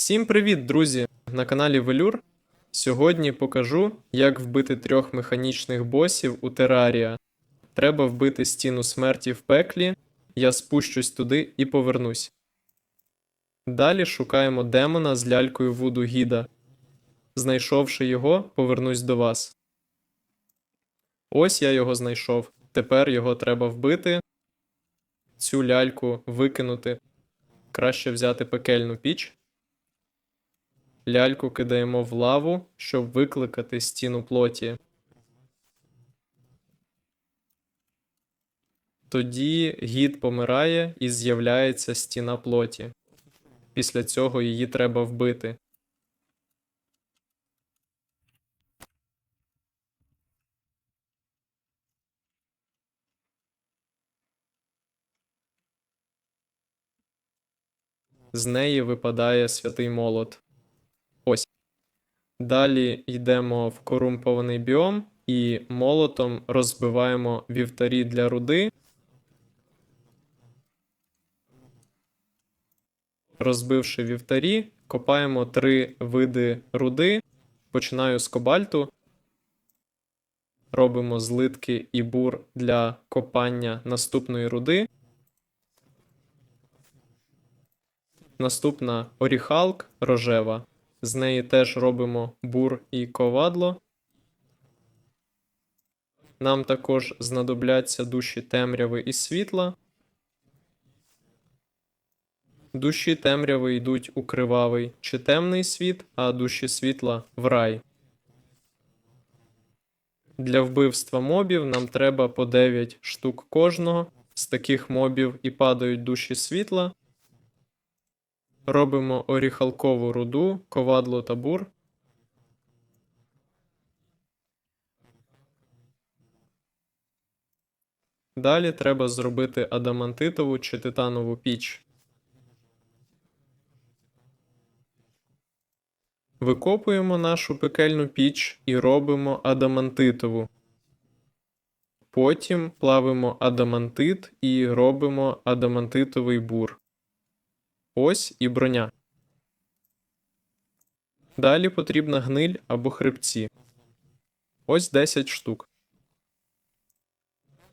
Всім привіт, друзі! На каналі Велюр. Сьогодні покажу, як вбити трьох механічних босів у Терарія. Треба вбити стіну смерті в пеклі. Я спущусь туди і повернусь. Далі шукаємо демона з лялькою Вуду Гіда. Знайшовши його, повернусь до вас. Ось я його знайшов. Тепер його треба вбити. Цю ляльку викинути. Краще взяти пекельну піч. Ляльку кидаємо в лаву, щоб викликати стіну плоті. Тоді гід помирає і з'являється стіна плоті. Після цього її треба вбити. З неї випадає святий молот. Далі йдемо в корумпований біом і молотом розбиваємо вівтарі для руди. Розбивши вівтарі, копаємо три види руди. Починаю з кобальту. Робимо злитки і бур для копання наступної руди. Наступна оріхалк рожева. З неї теж робимо бур і ковадло. Нам також знадобляться душі темряви і світла. Душі темряви йдуть у кривавий чи темний світ, а душі світла в рай. Для вбивства мобів нам треба по 9 штук кожного. З таких мобів і падають душі світла. Робимо оріхалкову руду, ковадло та бур. Далі треба зробити адамантитову чи титанову піч. Викопуємо нашу пекельну піч і робимо адамантитову. Потім плавимо адамантит і робимо адамантитовий бур. Ось і броня. Далі потрібна гниль або хребці. Ось 10 штук.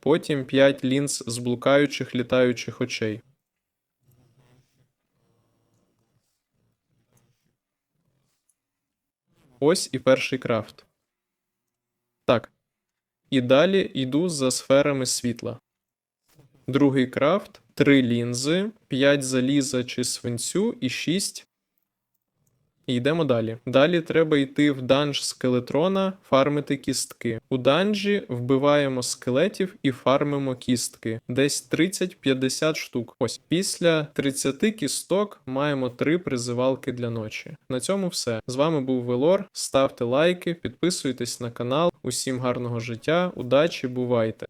Потім 5 лінз з блукаючих літаючих очей. Ось і перший крафт. Так. І далі йду за сферами світла. Другий крафт 3 лінзи, 5 заліза чи свинцю і 6. І йдемо далі. Далі треба йти в данж скелетрона, фармити кістки. У данжі вбиваємо скелетів і фармимо кістки. Десь 30-50 штук. Ось після 30 кісток маємо 3 призивалки для ночі. На цьому все. З вами був Велор. Ставте лайки, підписуйтесь на канал. Усім гарного життя, удачі, бувайте!